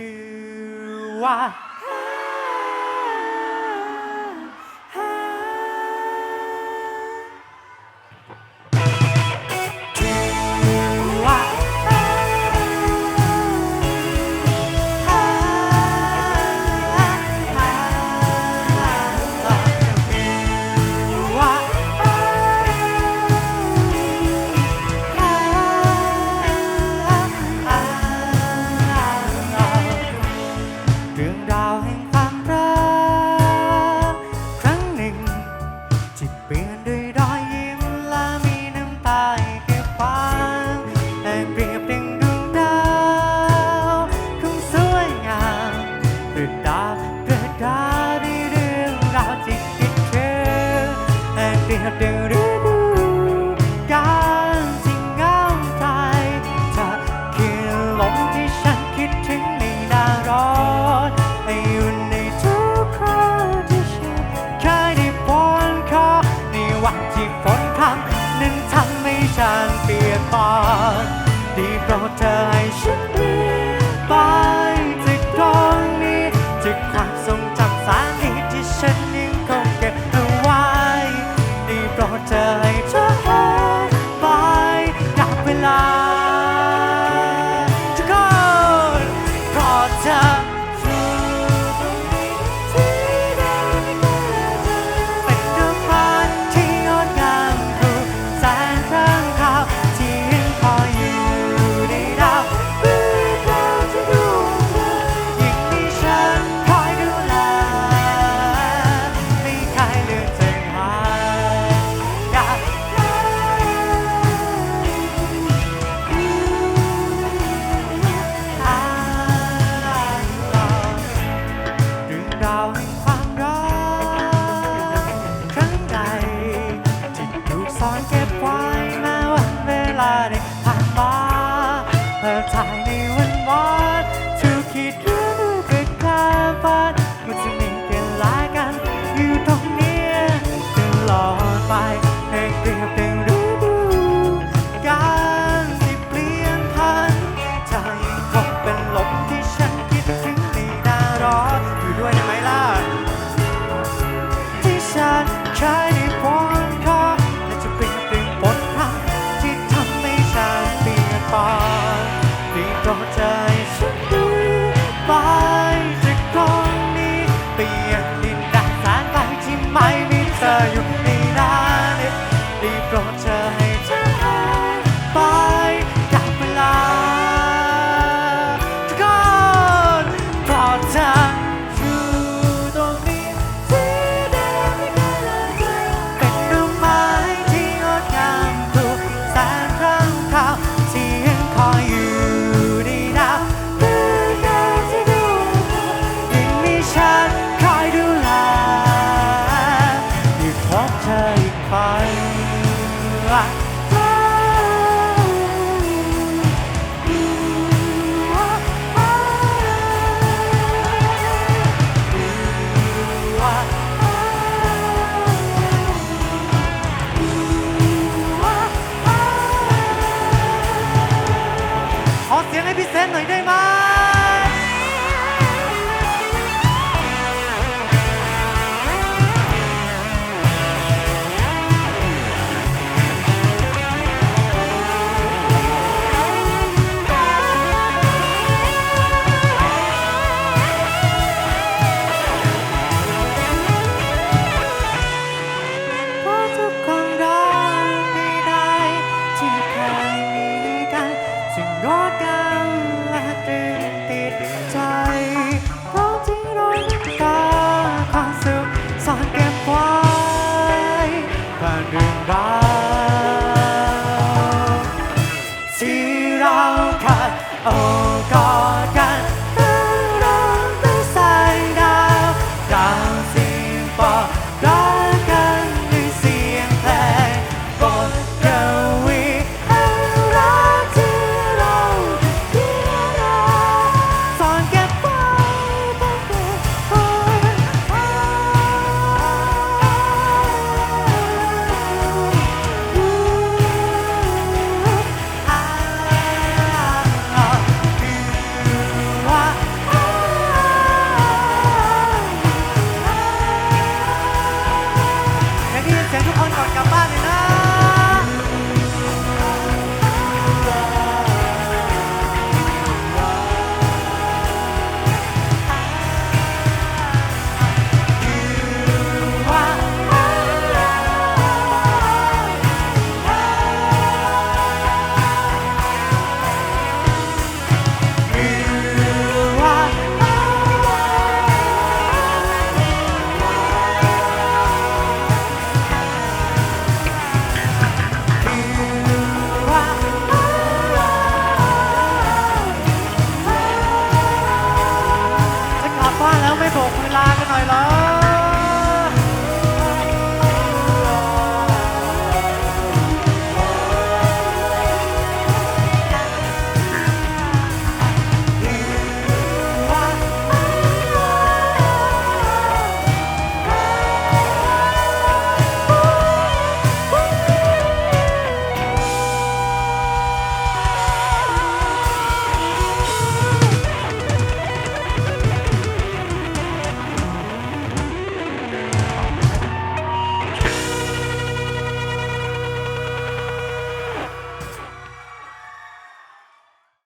คือว่า หักเดือดฤดูการสิ่งงามใจจะคือลมที่ฉันคิดถึงในหน้าร้อนไออุ่นในทุกครั้งที่ฉันเคยได้พคอในวันที่ฝนพรำนั้นทำให้ฉันเปลี่ยนปอนได้โปรดเอ time. lá. เราขาดโอ้กอดกันตื้อร้องต้สายดาวดาวเสียงปอบรักกันด้วยเสียงแพลงกดเร็ว